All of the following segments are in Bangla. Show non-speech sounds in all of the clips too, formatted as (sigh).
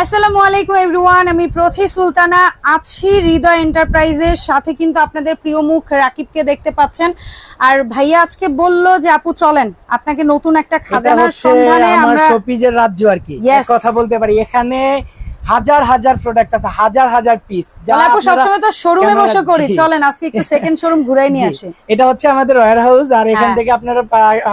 আসসালামু আলাইকুম এভরিওয়ান আমি প্রথি সুলতানা। আছি হৃদয় এন্টারপ্রাইজের সাথে কিন্তু আপনাদের প্রিয় মুখ রাকিবকে দেখতে পাচ্ছেন। আর ভাইয়া আজকে বলল যে আপু চলেন। আপনাকে নতুন একটা খাজানার সন্ধানে আমরা শোপিজের রাজ্য আর কি। এক কথা বলতে পারি। এখানে হাজার হাজার প্রোডাক্ট আছে হাজার হাজার পিস আপু সবসময় তো শোরুমে বসে করি। চলেন আজকে একটু (laughs) সেকেন্ড শোরুম ঘুরাই নিয়ে আসি। এটা হচ্ছে আমাদের ওয়্যার হাউস আর এখান হ্যাঁ। থেকে আপনারা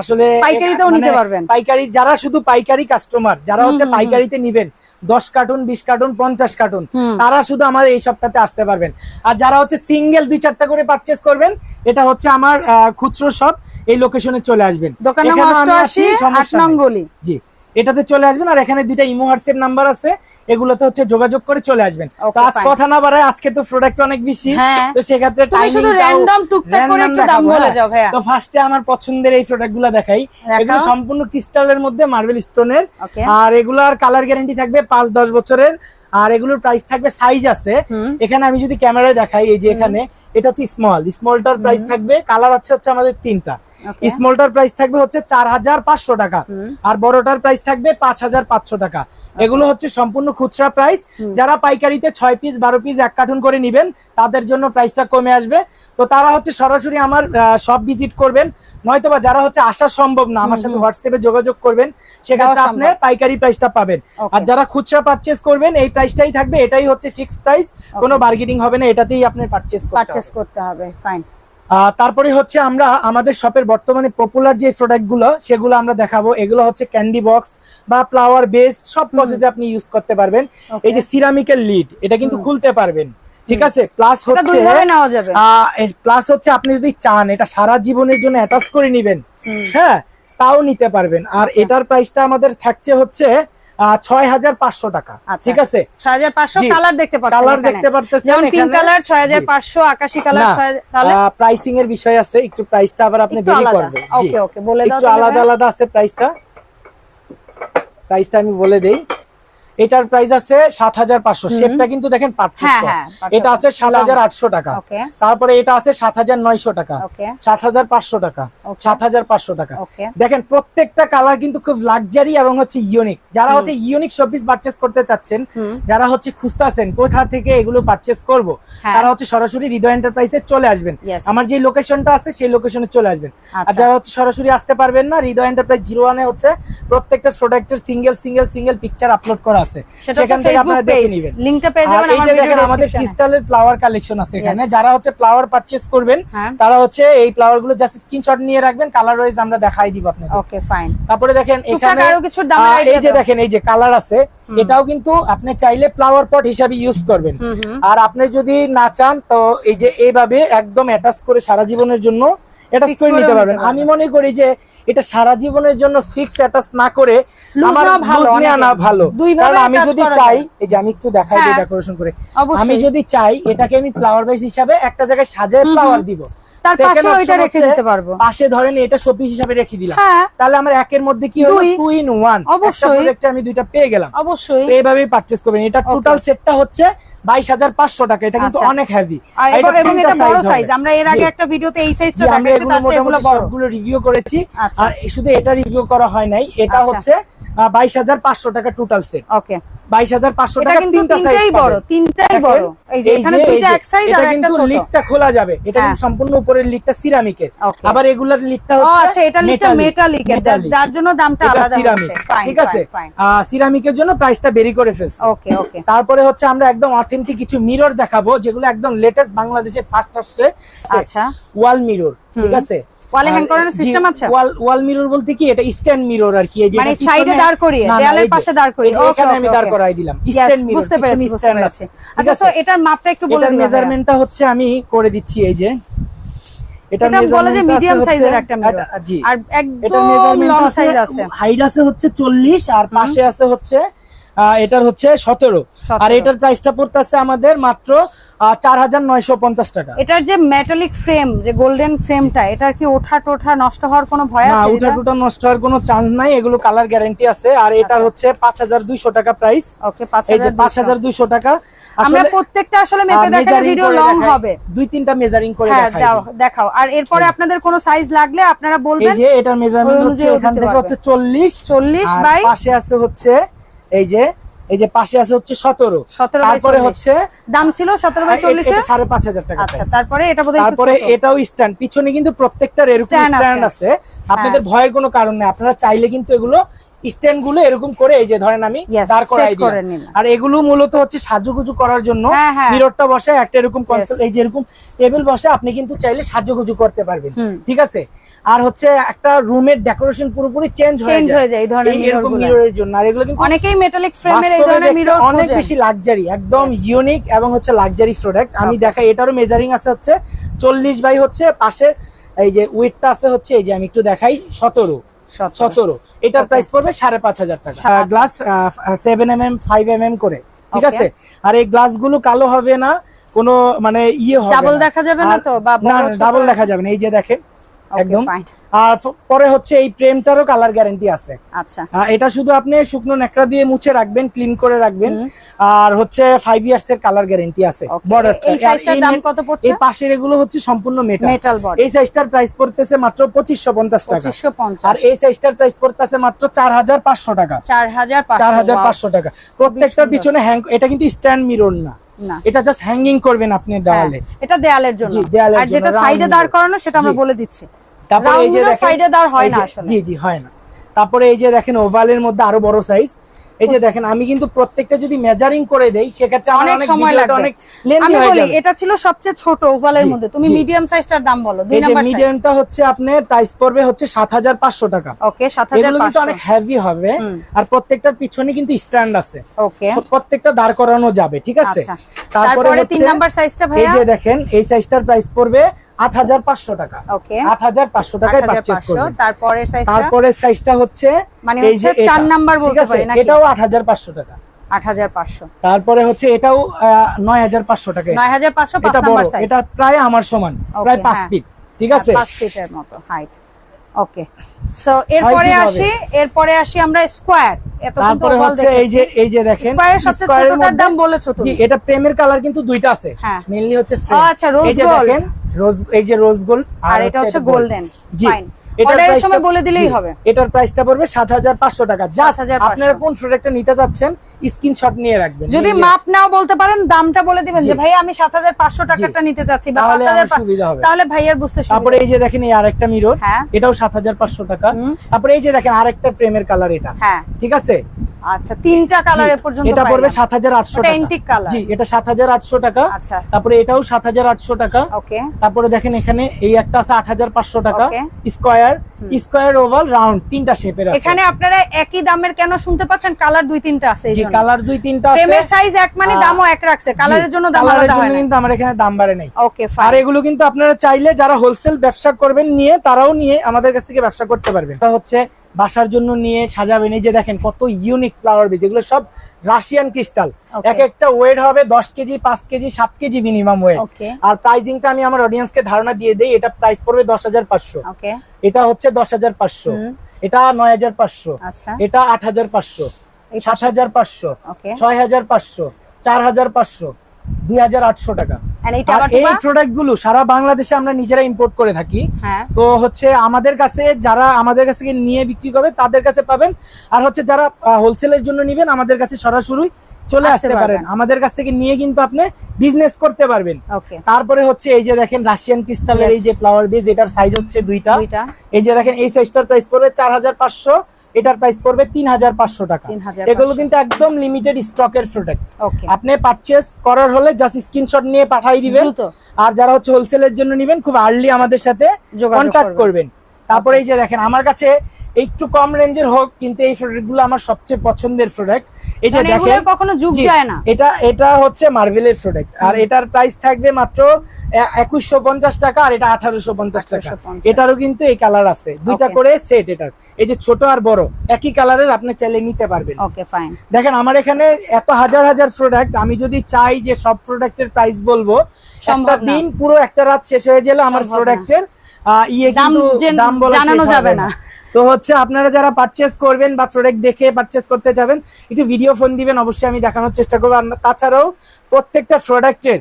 আসলে পাইকারিতেও মানে নিতে পারবেন। পাইকারি যারা শুধু পাইকারি কাস্টমার যারা হচ্ছে পাইকারিতে নিবেন দশ কার্টুন বিশ কার্টুন পঞ্চাশ কার্টুন তারা শুধু আমাদের এই সপ্তাহে আসতে পারবেন। আর যারা হচ্ছে সিঙ্গেল দুই চারটা করে পারচেস করবেন এটা হচ্ছে আমার খুচরো শপ এই লোকেশনে চলে আসবেন। দোকান জি। এটাতে চলে আসবেন আর এখানে দুইটা ইমো হোয়াটসঅ্যাপ নাম্বার আছে এগুলোতে হচ্ছে যোগাযোগ করে চলে আসবেন তো আজ কথা না বাড়ায় আজকে তো প্রোডাক্ট অনেক বেশি হ্যাঁ। তো সেক্ষেত্রে টুকটাক করে একটু দাম বলে হ্যাঁ। যাও ভাইয়া। তো ফার্স্টে আমার পছন্দের এই প্রোডাক্টগুলা দেখাই। এগুলো সম্পূর্ণ ক্রিস্টালের মধ্যে মার্বেল স্টোনের. আর এগুলার কালার গ্যারান্টি থাকবে পাঁচ দশ বছরের আর এগুলোর প্রাইস থাকবে সাইজ আছে এখানে আমি যদি ক্যামেরায় দেখাই এই যে এখানে এটা হচ্ছে স্মল স্মলটার প্রাইস থাকবে কালার আছে হচ্ছে আমাদের তিনটা। স্মলটার প্রাইস থাকবে হচ্ছে চার হাজার পাঁচশো টাকা আর বড়টার প্রাইস থাকবে পাঁচ হাজার পাঁচশো টাকা। এগুলো হচ্ছে সম্পূর্ণ খুচরা প্রাইস যারা পাইকারিতে ছয় পিস বারো পিস এক কার্টুন করে নিবেন তাদের জন্য প্রাইসটা কমে আসবে। তো তারা হচ্ছে সরাসরি আমার সব ভিজিট করবেন। নয়তোবা যারা হচ্ছে আসা সম্ভব না আমার সাথে হোয়াটসঅ্যাপে যোগাযোগ করবেন সেক্ষেত্রে আপনি পাইকারি প্রাইসটা পাবেন। আর যারা খুচরা পারচেস করবেন এই প্রাইসটাই থাকবে এটাই হচ্ছে ফিক্সড প্রাইস কোনো বার্গেনিং হবে না এটাতেই আপনি পারচেস করতে পারচেস হবে। করতে হবে ফাইন তারপরে হচ্ছে আমরা আমাদের শপের বর্তমানে পপুলার যে প্রোডাক্টগুলো সেগুলো আমরা দেখাবো। এগুলো হচ্ছে ক্যান্ডি বক্স বা ফ্লাওয়ার বেস সব প্রসেসে আপনি ইউজ করতে পারবেন। এই যে সিরামিকের লিড এটা কিন্তু খুলতে পারবেন। ঠিক আছে? প্লাস হচ্ছে প্লাস হচ্ছে আপনি যদি চান এটা সারা জীবনের জন্য অ্যাটাচ করে নিবেন। হ্যাঁ? তাও নিতে পারবেন। আর এটার প্রাইসটা আমাদের থাকছে হচ্ছে ছয় হাজার পাঁচশো টাকা। আচ্ছা। ঠিক আছে? ছয় হাজার পাঁচশো কালার দেখতে পাচ্ছেন কালার দেখতে পারতেছেন পিঙ্ক কালার ছয় হাজার পাঁচশো আকাশি কালার প্রাইসিং এর বিষয় আছে একটু প্রাইসটা আবার আপনি বেরি। করবেন। বলে দাও একটু আলাদা আলাদা আছে প্রাইসটা প্রাইসটা আমি বলে দেই। এটার প্রাইস আছে সাত হাজার পাঁচশো। শেপটা কিন্তু দেখেন হ্যাঁ, পার্থক্য। হ্যাঁ, এটা আছে সাত হাজার আটশো টাকা। তারপরে এটা আছে সাত হাজার নয়শো টাকা। সাত হাজার পাঁচশো টাকা। সাত হাজার পাঁচশো টাকা। দেখেন প্রত্যেকটা কালার কিন্তু খুব লাক্সারি এবং হচ্ছে ইউনিক যারা হচ্ছে ইউনিক শপিস পারচেস করতে চাচ্ছেন যারা হচ্ছে খুঁজতেছেন কোথা থেকে এগুলো পারচেস করব? হ্যাঁ। তারা হচ্ছে সরাসরি হৃদয় এন্টারপ্রাইজে চলে আসবেন। আমার যে লোকেশনটা আছে সেই লোকেশনে চলে আসবেন। আর আচ্ছা। যারা হচ্ছে সরাসরি আসতে পারবেন না হৃদয় এন্টারপ্রাইজ জিরো ওয়ানে হচ্ছে প্রত্যেকটা প্রোডাক্টের single single single picture upload করা আছে হচ্ছে থেকে আপনারা দেখে নেবেন। লিংকটা পেয়ে যাবেন এই যে দেখেন আমাদের ক্রিস্টালের ফ্লাওয়ার কালেকশন আছে এখানে। যারা হচ্ছে ফ্লাওয়ার পারচেজ করবেন হ্যাঁ। তারা হচ্ছে এই ফ্লাওয়ারগুলো জাস্ট স্ক্রিনশট নিয়ে রাখবেন কালার ওয়াইজ আমরা দেখাই দিব আপনাদের। ওকে ফাইন তারপরে দেখেন এখানে আরও কিছুর দামের আহ, এই যে দেখেন এই যে কালার আছে এটাও কিন্তু আপনি চাইলে ফ্লাওয়ার পট হিসাবে ইউজ করবেন। আর আপনি যদি না চান তো এই যে এইভাবে একদম অ্যাটাচ করে সারা জীবনের জন্য অ্যাটাচ করে নিতে পারবেন। আমি মনে করি যে এটা সারা জীবনের জন্য ফিক্স অ্যাটাচ না করে আমার ভালো। না ভালো। কারণ আমি যদি চাই এই যে আমি একটু দেখাই দিই হ্যাঁ। ডেকোরেশন করে। আমি যদি চাই এটাকে আমি ফ্লাওয়ার বেস হিসাবে একটা জায়গায় সাজায় ফ্লাওয়ার দিব। তার option এটা রেখে দিতে পারব। পাশে ধরেন এটা শোপিস হিসাবে রেখে দিলাম। হ্যাঁ। তাহলে আমার একের মধ্যে কি হলো? ইন ওয়ান অবশ্যই। আমি দুইটা পেয়ে গেলাম। অবশ্যই। তো এইভাবেই পারচেজ করবেন। এটা টোটাল সেটটা হচ্ছে বাইশ হাজার পাঁচশো টাকা। এটা কিন্তু আচ্ছা। অনেক হেভি এবং এটা বড় সাইজ আমরা এর আগে একটা ভিডিওতে এই সাইজটা আমরা দেখাইছি তার চেয়ে এগুলো বড়। সবগুলো রিভিউ করেছি। আচ্ছা। আর শুধু এটা রিভিউ করা হয় নাই এটা আচ্ছা। হচ্ছে টাকা টোটাল সেট ওকে। বাইশ হাজার পাঁচশো এটা টাকা কিন্তু তিনটা সাইজ বড় তিনটাই বড়। এই যে এখানে দুইটা এক সাইজ আর একটা ছোট। লিডটা খোলা যাবে। এটা কিন্তু হ্যাঁ। সম্পূর্ণ উপরের সিরামিকের আবার এগুলার হচ্ছে আচ্ছা এটা। যার জন্য দামটা আলাদা সিরামিক ঠিক আছে? সিরামিকের জন্য প্রাইসটা বেরি করে ফেলছে। ওকে ওকে। তারপরে হচ্ছে আমরা একদম অথেন্টিক কিছু মিরর দেখাবো যেগুলো একদম লেটেস্ট বাংলাদেশে ফার্স্ট আসছে। আচ্ছা। ওয়াল মিরর ঠিক আছে? আর করানোর জি, আছে? ওয়াল ওয়াল মিরর বলতে কি? এটা স্ট্যান্ড মিরর আর কি। এই যে মানে পিছনে- দাঁড় করিয়ে, দেয়ালের পাশে দাঁড় করিয়ে। এখানে আমি দাঁড় করাই দিলাম। স্ট্যান্ড মিরর বুঝতে পেরেছি বুঝতে পেরেছি। আচ্ছা তো এটার মাপটা একটু বলে দিবেন। মেজারমেন্টটা হচ্ছে আমি করে দিচ্ছি এই যে। এটা বলে যে মিডিয়াম সাইজের একটা মিরর আর একদম লং সাইজ আছে। হাইট আছে হচ্ছে চল্লিশ আর পাশে আছে হচ্ছে এটার হচ্ছে সতেরো। আর এটার প্রাইসটা পড়তেছে আমাদের মাত্র চার হাজার নয়শো পঞ্চাশ টাকা। এটার যে মেটালিক ফ্রেম যে গোল্ডেন ফ্রেমটা এটার কি ওঠা টোঠা নষ্ট হওয়ার কোনো ভয় আছে? টুটা নষ্ট হওয়ার কোনো চান্স নাই এগুলো কালার গ্যারান্টি আছে। আর আচ্ছা। এটার হচ্ছে পাঁচ হাজার দুইশো টাকা প্রাইস ওকে পাঁচ এই যে পাঁচ হাজার দুইশো। টাকা। আমরা প্রত্যেকটা আসলে আহ, মেপে দেখালে ভিডিও লং হবে। দুই তিনটা মেজারিং করে হ্যাঁ। দেখাও। আর এরপরে আপনাদের কোনো সাইজ লাগলে আপনারা এই বলবেন যে এটার মেজারমেন্ট হচ্ছে অনুযায়ী এখান থেকে হচ্ছে চল্লিশ। 40 আর বাই পাশে আছে হচ্ছে এই যে এই যে পাশে আছে হচ্ছে সতেরো। সতেরো তারপরে হচ্ছে দাম ছিল সতেরো বাই চল্লিশ। সাড়ে পাঁচ হাজার টাকা আচ্ছা তারপরে এটা তারপরে এটাও স্ট্যান্ড পিছনে কিন্তু প্রত্যেকটার এরকম স্ট্যান্ড আছে। আপনাদের ভয়ের কোনো কারণ নেই। আপনারা চাইলে কিন্তু এগুলো স্ট্যান্ডগুলো এরকম করে এই যে ধরেন আমি দাঁড় করাই নিলাম। আর এগুলো মূলত হচ্ছে সাজুগুজু করার জন্য হ্যাঁ, হ্যাঁ। মিররটা বসে একটা এরকম concept, এই যে এরকম টেবিল বসে আপনি কিন্তু চাইলে সাজুগুজু করতে পারবেন। ঠিক আছে? আর হচ্ছে একটা রুমের ডেকোরেশন পুরোপুরি চেঞ্জ হয়ে যায়। এই ধরনের এরকম মিররের জন্য। আর এগুলো কিন্তু অনেকেই মেটালিক ফ্রেমের এই ধরনের মিরর অনেক বেশি লাক্সারি একদম ইউনিক এবং হচ্ছে লাক্সারি প্রোডাক্ট আমি. দেখাই এটারও মেজারিং আছে হচ্ছে চল্লিশ বাই হচ্ছে পাশে। এই যে উইথটা আছে হচ্ছে এই যে আমি একটু দেখাই সতেরো। সতেরো। এটার প্রাইস পড়বে সাড়ে পাঁচ হাজার টাকা। Glass seven M M five M M করে ঠিক আছে? আর এই গ্লাসগুলো কালো হবে না কোনো মানে ইয়ে হবে ডাবল দেখা যাবে না তো? বা? ডাবল দেখা যাবে না। এই যে দেখেন একদম। আর পরে হচ্ছে এই ফ্রেমটারও কালার গ্যারান্টি আছে। আচ্ছা। এটা শুধু আপনি শুকনো নেকড়া দিয়ে মুছে রাখবেন ক্লিন করে রাখবেন। আর হচ্ছে ফাইভ ইয়ার্স এর কালার গ্যারেন্টি আছে। বর্ডার এই সাইজটার দাম কত পড়ছে? এই পাশের এগুলো হচ্ছে সম্পূর্ণ মেটাল এই সাইজটার প্রাইস পড়তেছে মাত্র পঁচিশশো পঞ্চাশ টাকা। পঁচিশশো আর এই সাইজটার প্রাইস পড়তেছে মাত্র চার হাজার পাঁচশো টাকা। চার হাজার চার হাজার পাঁচশো টাকা। প্রত্যেকটার পিছনে হ্যাং এটা কিন্তু স্ট্যান্ড মিরর না। এটা জাস্ট হ্যাঙ্গিং করবেন আপনি হ্যাঁ, দেওয়ালে এটা দেয়ালের জন্য। আর যেটা সাইডে দাঁড় করানো সেটা আমরা বলে দিচ্ছি। তারপরে এই যে এ দাঁড় হয় না আসলে। জি জি হয় না। তারপরে এই যে দেখেন ওভালের মধ্যে আরও বড় সাইজ এই যে দেখেন আমি কিন্তু প্রত্যেকটা যদি মেজারিং করে দেই সেক্ষেত্রে আমার অনেক সময় লাগবে। অনেক লেন্দি হয়ে যাবে। এটা ছিল সবচেয়ে ছোট ওভালের মধ্যে। তুমি মিডিয়াম সাইজটার দাম বলো দুই নাম্বার সাইজ মিডিয়ামটা হচ্ছে আপনার প্রাইস পড়বে হচ্ছে সাত হাজার পাঁচশো টাকা। ওকে সাত হাজার এগুলো কিন্তু অনেক হেভি হবে। আর প্রত্যেকটার পিছনে কিন্তু স্ট্যান্ড আছে। ওকে। প্রত্যেকটা দাঁড় করানো যাবে ঠিক আছে? আচ্ছা। তারপরে তিন নাম্বার সাইজটা এই যে দেখেন এই সাইজটার প্রাইস পড়বে আট হাজার পাঁচশো টাকা। ওকে। আট হাজার পাঁচশো টাকায় পারচেস করবেন। তারপরের সাইজটা হচ্ছে মানে হচ্ছে চার নাম্বার বলতে পারি? এটাও আট হাজার পাঁচশো টাকা। আট হাজার পাঁচশো। তারপরে হচ্ছে এটাও নয় হাজার পাঁচশো টাকা। নয় হাজার পাঁচশো পাঁচ এটা প্রায় আমার সমান। প্রায় পাঁচ হ্যাঁ। ফিট ঠিক আছে? পাঁচ ফিটের মতো হাইট ওকে। সো এরপরে আসি এরপরে আসি আমরা স্কোয়ার তারপরে হচ্ছে এই যে এই যে দেখেন স্কোয়ারের সবচেয়ে ছোটটার দাম বলেছ তুমি। জি এটা প্রেমের কালার কিন্তু দুইটা আছে। হ্যাঁ। মেইনলি হচ্ছে ও, আচ্ছা, gold। দেখেন রোজ এই যে রোজ গোল্ড আর এটা হচ্ছে গোল্ডেন ফাইন এটার সময় বলে দিলেই হবে। এটার প্রাইসটা পড়বে সাত হাজার পাঁচশো টাকা। জাস্ট আপনারা কোন প্রোডাক্টটা নিতে যাচ্ছেন স্ক্রিনশট নিয়ে রাখবেন। যদি মাপ নাও বলতে পারেন দামটা বলে দিবেন যে ভাই আমি সাত হাজার পাঁচশো টাকাটা নিতে বা তাহলে সুবিধা বুঝতে তারপরে এই যে দেখেন এই আরেকটা মিরর হ্যাঁ। এটাও সাত হাজার পাঁচশো টাকা। তারপরে এই যে দেখেন আরেকটা প্রেমের কালার এটা। হ্যাঁ। ঠিক আছে? আচ্ছা তিনটা কালারে জি, পর্যন্ত এটা পড়বে টাকা। জি এটা আচ্ছা। তারপরে এটাও সাত হাজার আটশো টাকা। ওকে। তারপরে দেখেন এখানে এই একটা আছে আট হাজার পাঁচশো টাকা। Okay. Square square oval round তিনটা শেপের আছে। এখানে আপনারা একই দামের কেন শুনতে পাচ্ছেন? কালার দুই তিনটা আছে জি কালার দুই তিনটা আছে। ফ্রেমের সাইজ এক মানে দামও এক রাখছে। কালারের জন্য দাম আলাদা হয় না। কিন্তু আমার এখানে দাম বাড়ে নাই। ওকে আর এগুলো কিন্তু আপনারা চাইলে যারা হোলসেল ব্যবসা করবেন নিয়ে তারাও নিয়ে আমাদের কাছ থেকে ব্যবসা করতে পারবেন। এটা হচ্ছে বাসার জন্য নিয়ে সাজাবেন। এই যে দেখেন কত ইউনিক ফ্লাওয়ার বেজ এগুলো সব রাশিয়ান ক্রিস্টাল এক একটা ওয়েট হবে দশ কেজি পাঁচ কেজি সাত কেজি মিনিমাম ওয়েট আর প্রাইসিংটা আমি আমার অডিয়েন্সকে ধারণা দিয়ে দেই এটা প্রাইস পড়বে দশ হাজার পাঁচশো। এটা হচ্ছে দশ হাজার পাঁচশো। এটা নয় হাজার পাঁচশো। আচ্ছা। এটা আট হাজার পাঁচশো। সাত হাজার পাঁচশো। ছয় হাজার পাঁচশো। চার হাজার পাঁচশো। দুই হাজার আটশো টাকা। আর এই প্রোডাক্টগুলো সারা বাংলাদেশে আমরা নিজেরা ইম্পোর্ট করে থাকি। হ্যাঁ। তো হচ্ছে আমাদের কাছে যারা আমাদের কাছ নিয়ে বিক্রি করবে তাদের কাছে পাবেন। আর হচ্ছে যারা হোলসেলের জন্য নিবেন আমাদের কাছে সরাসরি চলে আসতে পারেন। আমাদের কাছ থেকে নিয়ে কিন্তু আপনি বিজনেস করতে পারবেন। তারপরে হচ্ছে এই যে দেখেন রাশিয়ান ক্রিস্টালের. এই যে ফ্লাওয়ার বেজ এটার সাইজ হচ্ছে দুইটা। দুইটা। এই যে দেখেন এই সাইজটার প্রাইস পড়বে চার হাজার পাঁচশো। এটার প্রাইস পড়বে তিন হাজার পাঁচশো টাকা। এগুলো কিন্তু একদম লিমিটেড স্টকের প্রোডাক্ট আপনি পারচেস করার হলে জাস্ট স্ক্রিনশট নিয়ে পাঠিয়ে দিবেন। আর যারা হচ্ছে হোলসেলের জন্য নিবেন খুব আর্লি আমাদের সাথে কন্ট্যাক্ট। করবেন। তারপরে এই যে দেখেন আমার কাছে একটু কম রেঞ্জের হোক কিন্তু এই প্রোডাক্টগুলো আমার সবচেয়ে পছন্দের প্রোডাক্ট এই যে মানে দেখেন কখনো যুগ যায় না। এটা এটা হচ্ছে মার্বেলের প্রোডাক্ট আর এটার প্রাইস থাকবে মাত্র একুশশো পঞ্চাশ টাকা আর এটা আঠারোশো পঞ্চাশ টাকা। এটারও কিন্তু এই কালার আছে। দুইটা করে সেট এটার। এই যে ছোট আর বড় একই কালারের আপনি চাইলে নিতে পারবেন। ওকে ফাইন দেখেন আমার এখানে এত হাজার হাজার প্রোডাক্ট আমি যদি চাই যে সব প্রোডাক্টের প্রাইস বলব একটা দিন পুরো একটা রাত শেষ হয়ে গেলে আমার। প্রোডাক্টের ইয়ে কিন্তু দাম বলা যাবে না। তো হচ্ছে আপনারা যারা পারচেস করবেন বা প্রোডাক্ট দেখে পারচেস করতে যাবেন একটু ভিডিও ফোন দিবেন অবশ্যই আমি দেখানোর চেষ্টা করব। আর তাছাড়াও প্রত্যেকটা প্রোডাক্টের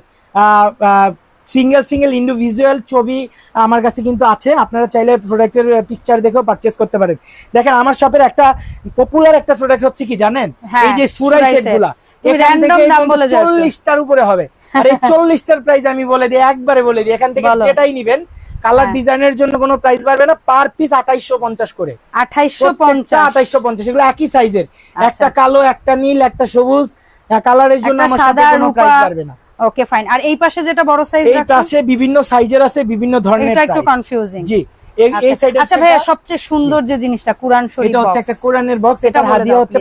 সিঙ্গেল সিঙ্গেল ইন্ডিভিজুয়াল ছবি আমার কাছে কিন্তু আছে। আপনারা চাইলে প্রোডাক্টের পিকচার দেখেও পারচেস করতে পারেন। দেখেন আমার শপের একটা পপুলার একটা প্রোডাক্ট হচ্ছে কি জানেন? হ্যাঁ, এই যে সুরাই সুরাই চল্লিশটার উপরে হবে। আর এই (laughs) চল্লিশটার প্রাইস আমি বলে দিই একবারে বলে দিই। এখান থেকে। যেটাই নিবেন কালার হ্যাঁ। ডিজাইনের জন্য কোনো প্রাইস বাড়বে না পার পিস আঠাইশো পঞ্চাশ করে। আঠাইশো পঞ্চাশ। আঠাইশো পঞ্চাশ এগুলো একই সাইজের আচ্ছা। একটা কালো একটা নীল একটা সবুজ কালারের জন্য আমার সাথে কোনো প্রাইস বাড়বে না। ওকে ফাইন আর এই পাশে যেটা বড় সাইজ এই পাশে বিভিন্ন সাইজের আছে বিভিন্ন ধরনের এটা একটু। কনফিউজিং জি। এই- এই সাইডে আচ্ছা ভাইয়া সবচেয়ে সুন্দর যে জিনিসটা কোরআন শরীফ এটা হচ্ছে একটা কোরআনের বক্স এটা হাদিয়া হচ্ছে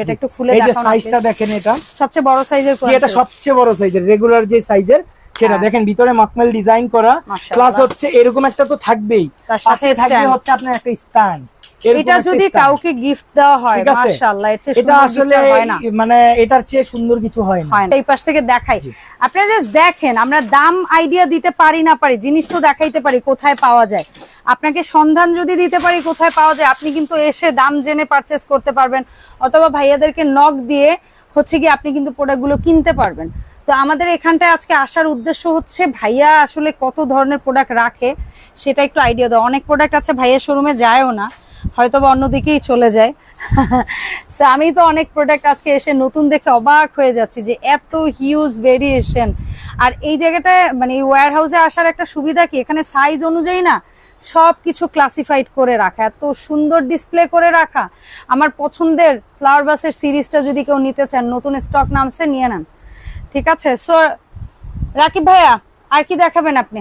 এটা একটু খুলে এই যে সাইজটা দেখেন এটা। সবচেয়ে বড় সাইজের এটা সবচেয়ে বড় সাইজের রেগুলার যে সাইজের সেটা হ্যাঁ। দেখেন ভিতরে মকমেল ডিজাইন করা। প্লাস হচ্ছে এরকম একটা তো থাকবেই। সাথে থাকবে হচ্ছে আপনার একটা স্ট্যান্ড এটা যদি কাউকে গিফট দেওয়া হয় ঠিক মাশাআল্লাহ এর চেয়ে এটা আসলে gift আর না। মানে এটার চেয়ে সুন্দর কিছু হয় না। এই পাশ থেকে দেখাই। আপনারা জাস্ট দেখেন আমরা দাম আইডিয়া দিতে পারি না পারি জিনিস তো দেখাইতে পারি কোথায় পাওয়া যায়। আপনাকে সন্ধান যদি দিতে পারি কোথায় পাওয়া যায় আপনি কিন্তু এসে দাম জেনে পারচেস করতে পারবেন। অথবা ভাইয়াদেরকে নক দিয়ে হচ্ছে কি আপনি কিন্তু প্রোডাক্টগুলো কিনতে পারবেন। তো আমাদের এখানটায় আজকে আসার উদ্দেশ্য হচ্ছে ভাইয়া আসলে কত ধরনের প্রোডাক্ট রাখে সেটা একটু আইডিয়া দাও অনেক প্রোডাক্ট আছে ভাইয়ের শোরুমে যায়ও না। হয়তো বা অন্যদিকেই চলে যায়। (laughs) So, আমি তো অনেক প্রোডাক্ট আজকে এসে নতুন দেখে অবাক হয়ে যাচ্ছি যে এত হিউজ ভেরিয়েশন আর এই জায়গাটায় মানে এই ওয়্যার হাউসে আসার একটা সুবিধা কি? এখানে সাইজ অনুযায়ী না সব কিছু ক্লাসিফাইড করে রাখা এত সুন্দর ডিসপ্লে করে রাখা। আমার পছন্দের ফ্লাওয়ার বাসের সিরিজটা যদি কেউ নিতে চান নতুন স্টক নামছে নিয়ে নেন। ঠিক আছে? সো রাকিব ভাইয়া আর কি দেখাবেন আপনি?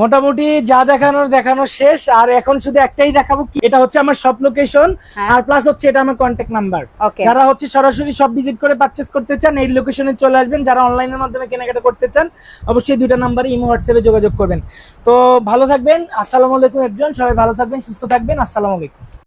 মোটামুটি যা দেখানোর দেখানো শেষ। আর এখন শুধু একটাই দেখাবো কি এটা হচ্ছে আমার সব লোকেশন হ্যাঁ। আর প্লাস হচ্ছে এটা আমার কন্ট্যাক্ট নাম্বার যারা হচ্ছে সরাসরি সব ভিজিট করে পারচেস করতে চান এই লোকেশনে চলে আসবেন। যারা অনলাইনের মাধ্যমে কেনাকাটা করতে চান অবশ্যই দুইটা নাম্বারে ইমো হোয়াটসঅ্যাপে যোগাযোগ করবেন। তো ভালো থাকবেন। আসসালামু আলাইকুম একজন সবাই ভালো থাকবেন সুস্থ থাকবেন। আসসালামু আলাইকুম।